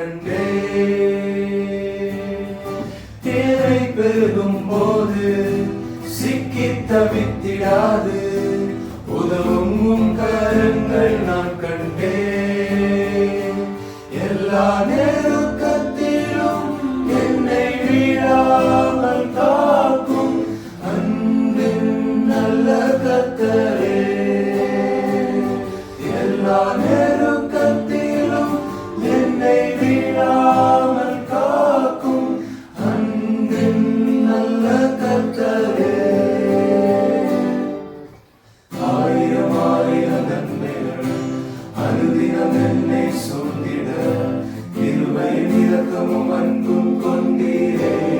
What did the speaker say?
கண்டே தேவை பெருகும் போது சிக்கி தவித்திடாது. உதவும் கரங்கள் நான் கண்டே எல்லா நெருக்கத்திலும் என்னை வீழாமல் காக்கும் அன்பின் நல்ல கத்தரே எல்லா மறுதினம் என்னை சூழ்ந்திட இருவையும் இரக்கமும் அன்பும் கொண்டீரே.